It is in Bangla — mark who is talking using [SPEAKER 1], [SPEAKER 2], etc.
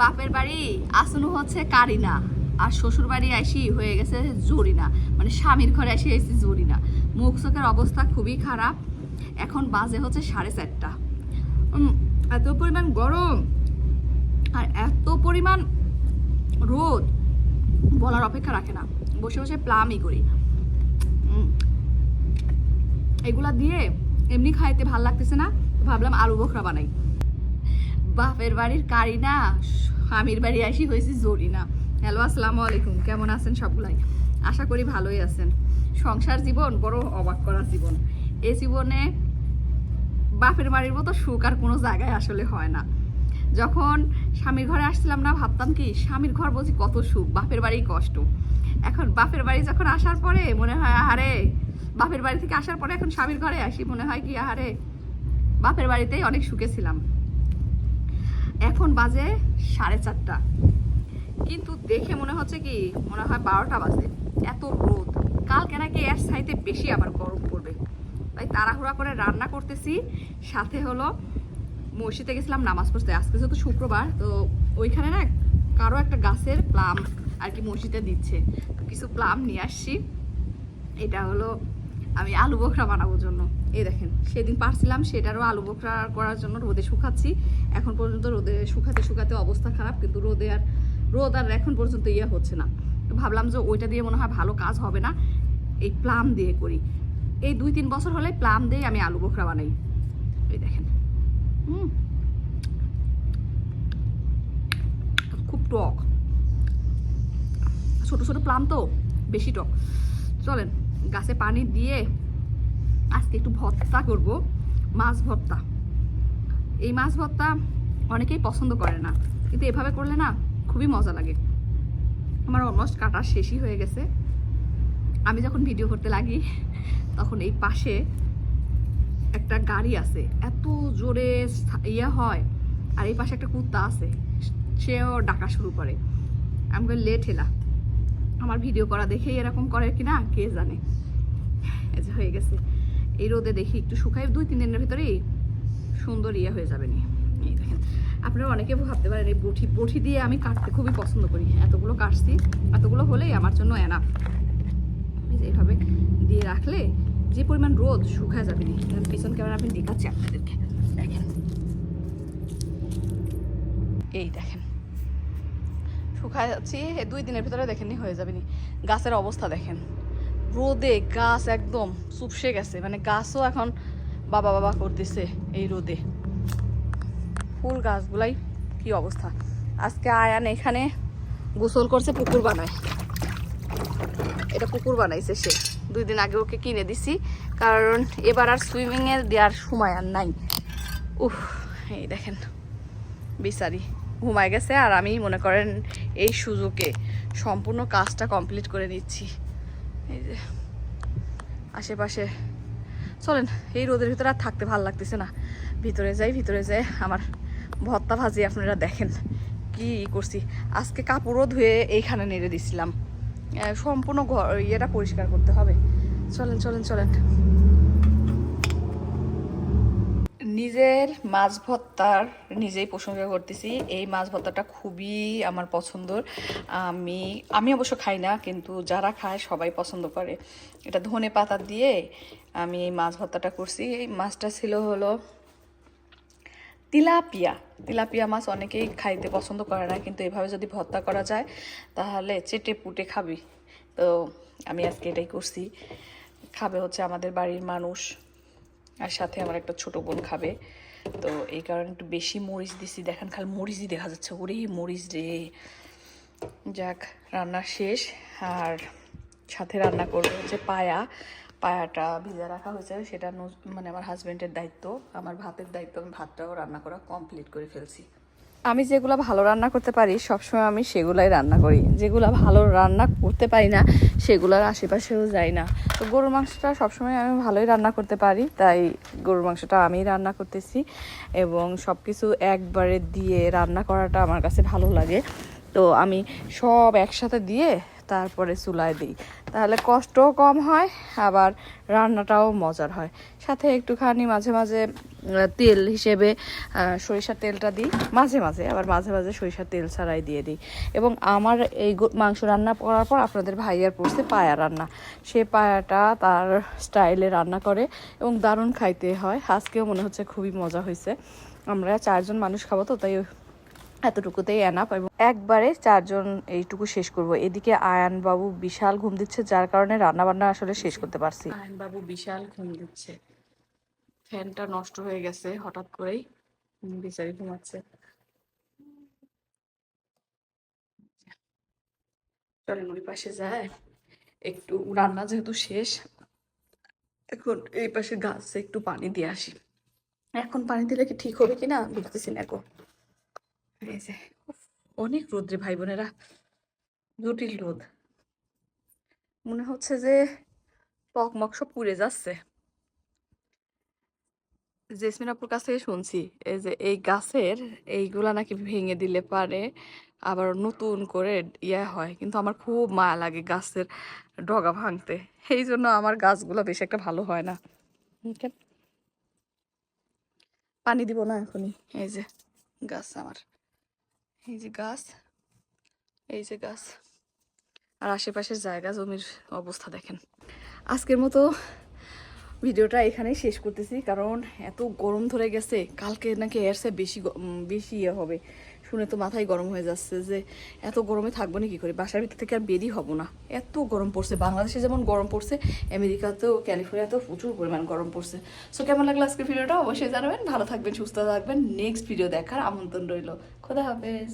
[SPEAKER 1] বাপের বাড়ি আসনু হচ্ছে কারিনা, আর শ্বশুর বাড়ি আসি হয়ে গেছে জরিনা মানে স্বামীর ঘরে আসি এসেছি জরিনা। মুখ চোখের অবস্থা খুবই খারাপ, এখন বাজে হচ্ছে সাড়ে চারটা। এত পরিমাণ গরম আর এত পরিমাণ রোদ বলার অপেক্ষা রাখে না। বসে বসে প্লামই করি। এগুলা দিয়ে এমনি খাইতে ভালো লাগতেছে না, ভাবলাম আলু বোখরা বানাই। বাপের বাড়ির কারি না, স্বামীর বাড়ি আসি হয়েছি জরি না। হ্যালো, আসসালামু আলাইকুম। কেমন আছেন সবগুলাই? আশা করি ভালোই আছেন। সংসার জীবন বড় অবাক করা জীবন। এই জীবনে বাপের বাড়ির মতো সুখ আর কোনো জায়গায় আসলে হয় না। যখন স্বামীর ঘরে আসছিলাম না, ভাবতাম কি, স্বামীর ঘর বলছি কত সুখ, বাপের বাড়ি কষ্ট। এখন বাপের বাড়ি যখন আসার পরে মনে হয়, আহারে, বাপের বাড়ি থেকে আসার পরে এখন স্বামীর ঘরে আসি, মনে হয় কি, আহারে, বাপের বাড়িতেই অনেক সুখে ছিলাম। এখন বাজে সাড়ে চারটা। কিন্তু দেখে মনে হচ্ছে কি, মনে হয় বারোটা বাজে। এত রোদ। কালকে নাকি এর সাইতে বেশি আবার গরম পড়বে। তাই তাড়াহুড়া করে রান্না করতেছি। সাথে হলো মসজিদে গেছিলাম, নামাজ পড়তে। আজকে যেহেতু শুক্রবার, তো ওইখানে না কারও একটা গাছের প্লাম আর কি মসজিদে দিচ্ছে। কিছু প্লাম নিয়ে আসছি। এটা হলো আমি আলু বোখরা বানাবোর জন্য। এই দেখেন, সেদিন পারছিলাম, সেটারও আলু বোখরা করার জন্য রোদে শুকাচ্ছি। এখন পর্যন্ত রোদে শুকাতে শুকাতে অবস্থা খারাপ, কিন্তু রোদে আর রোদ আর এখন পর্যন্ত ইয়ে হচ্ছে না। ভাবলাম যে ওইটা দিয়ে মনে হয় ভালো কাজ হবে না, এই প্লাম দিয়ে করি। এই দুই তিন বছর হলে প্লাম দিয়ে আমি আলু বোখরা বানাই। এই দেখেন। খুব টক। ছোট ছোট প্লাম তো, বেশি টক। চলেন। গাছে পানি দিয়ে আজকে একটু ভর্তা করব, মাছ ভর্তা। এই মাছ ভর্তা অনেকেই পছন্দ করে না, কিন্তু এভাবে করলে না খুবই মজা লাগে। আমার অলমোস্ট কাটা শেষই হয়ে গেছে। আমি যখন ভিডিও করতে লাগি, তখন এই পাশে একটা গাড়ি আছে, এত জোরে ইয়ে হয়, আর এই পাশে একটা কুত্তা আছে সেও ডাকা শুরু করে। আমি লেট হেলা আমার ভিডিও করা দেখেই এরকম করে কিনা, কে জানে? এই যে হয়ে গেছে। এই রোদে দেখি একটু শুকাই দুই, তিন দিনের ভিতরেই সুন্দর ইয়ে হয়ে যাবে নি এই দেখেন, আপনারা অনেকে ভাবতে পারেন, এই বটি বটি দিয়ে আমি কাটতে খুবই পছন্দ করি। এতগুলো কাটছি, এতগুলো হলেই আমার জন্য এনা এইভাবে দিয়ে রাখলে যে পরিমাণ রোদ শুকায় যাবে নি পিছন ক্যামেরা আপনি দেখাচ্ছি আপনাদেরকে। দেখেন। এই দেখেন। এই দুই দিনের ভিতরে দেখেননি হয়ে যাবে নি। গাছের অবস্থা দেখেন। রোদে গাছ একদম চুপসে গেছে মানে গাছও এখন বাবা বাবা করতেছে এই রোদে। ফুল গাছগুলাই কি অবস্থা? আজকে আয়ান এখানে গোসল করছে, পুকুর বানায়। এটা পুকুর বানাইছে সে। দুই দিন আগে ওকে কিনে দিছি, কারণ এবার আর সুইমিংয়ে দেওয়ার সময় আর নাই। উফ, এই দেখেন, বিচারি। ঘুমায় গেছে আর আমি মনে করেন এই সুযোগে সম্পূর্ণ কাজটা কমপ্লিট করে নিচ্ছি। এই যে আশেপাশে, চলেন, এই রোদের ভিতরে আর থাকতে ভালো লাগতেছে না। ভিতরে যাই ভিতরে যাই, আমার ভর্তা ভাজি আপনারা দেখেন কি করছি। আজকে কাপড়ও ধুয়ে এইখানে নেড়ে দিছিলাম। সম্পূর্ণ ঘর ইয়েটা পরিষ্কার করতে হবে। চলেন চলেন চলেন। নিজের মাছ ভর্তার নিজেই প্রশংসা করতেছি। এই মাছ ভর্তাটা খুবই আমার পছন্দর। আমি আমি অবশ্য খাই না, কিন্তু যারা খায় সবাই পছন্দ করে। এটা ধনে পাতা দিয়ে আমি এই মাছ ভর্তাটা করছি। এই মাছটা ছিল হলো তিলাপিয়া। তিলাপিয়া মাছ অনেকেই খাইতে পছন্দ করে না, কিন্তু এভাবে যদি ভর্তা করা যায়, তাহলে চেটে পুটে খাবি। তো আমি আজকে এটাই করছি। খাবে হচ্ছে আমাদের বাড়ির মানুষ। আর সাথে আমার একটা ছোট বোন খাবে। তো এই কারণে একটু বেশি মরিচ দিছি। দেখেন খালি মরিচই দেখা যাচ্ছে। ওরে মরিচ রে। যাক, রান্না শেষ। আর সাথে রান্না করবে হচ্ছে পায়া। পায়াটা ভিজে রাখা হয়েছে। সেটা মানে আমার হাজব্যান্ডের দায়িত্ব। আমার ভাতের দায়িত্ব। আমি ভাতটাও রান্না করা কমপ্লিট করে ফেলছি। আমি যেগুলো ভালো রান্না করতে পারি, সবসময় আমি সেগুলাই রান্না করি। যেগুলো ভালো রান্না করতে পারি না, সেগুলোর আশেপাশেও যাই না। তো গরুর মাংসটা সবসময় আমি ভালোই রান্না করতে পারি, তাই গরুর মাংসটা আমি রান্না করতেছি এবং সব কিছু একবারে দিয়ে রান্না করাটা আমার কাছে ভালো লাগে। তো আমি সব একসাথে দিয়ে তারপরে চুলায় দিই। তাহলে কষ্টও কম হয়, আবার রান্নাটাও মজার হয়। সাথে একটুখানি মাঝে মাঝে তেল হিসেবে সরিষার তেলটা দিই। মাঝে মাঝে, আবার মাঝে মাঝে সরিষার তেল ছাড়াই দিয়ে দিই। এবং আমার এই মাংস রান্না করার পর আপনাদের ভাইয়ার পড়ছে পায়া রান্না। সে পায়াটা তার স্টাইলে রান্না করে এবং দারুণ খাইতে হয়। আজকেও মনে হচ্ছে খুবই মজা হয়েছে আমরা চারজন মানুষ খাব তো, তাই এতটুকুতেই এনাপ এবং একবারে চারজন এইটুকু শেষ করব। এদিকে আয়ান বাবু বিশাল ঘুম দিচ্ছে, যার কারণে রান্না বান্না আসলে শেষ করতে পারছি। আয়ান বাবু বিশাল ঘুম দিচ্ছে। ফ্যানটা নষ্ট হয়ে গেছে হঠাৎ করেই। বেচারি ঘুমাচ্ছে। চলেন ওই পাশে যায়। একটু রান্না যেহেতু শেষ, এখন এই পাশে গাছে একটু পানি দিয়ে আসি। এখন পানি দিলে কি ঠিক হবে কিনা বুঝতেছি না এখন এই যে অনেক রোদ্রে ভাই বোনেরা জটিল রোদ। মনে হচ্ছে যে টকমক সব পুড়ে যাচ্ছে। জেসমিন আপুর কাছ শুনছি, এই যে এই গাছের এইগুলা নাকি ভেঙে দিলে পারে, আবার নতুন করে ইয়ে হয়। কিন্তু আমার খুব মায়া লাগে গাছের ডগা ভাঙতে। এই জন্য আমার গাছগুলো বেশি একটা ভালো হয় না। পানি দিব না এখনই। এই যে, গাছ আমার। এই যে গাছ, এই যে গাছ। আর আশেপাশের জায়গা, জমির অবস্থা দেখেন। আজকের মতো ভিডিওটা এখানেই শেষ করতেছি, কারণ এত গরম ধরে গেছে, কালকে নাকি এর বেশি বেশি ইয়ে হবে। শুনে তো মাথায় গরম হয়ে যাচ্ছে যে এত গরমে থাকব না কি করে? বাসার ভিতর থেকে আর বেরিয়ে হব না। এত গরম পড়ছে। বাংলাদেশে যেমন গরম পড়ছে, আমেরিকাতেও ক্যালিফোর্নিয়াতেও প্রচুর পরিমাণ গরম পড়ছে। সো কেমন লাগল আজকের ভিডিওটা অবশ্যই জানাবেন। ভালো থাকবেন, সুস্থ থাকবেন। নেক্সট ভিডিও দেখার আমন্ত্রণ রইল। খোদা হাফেজ।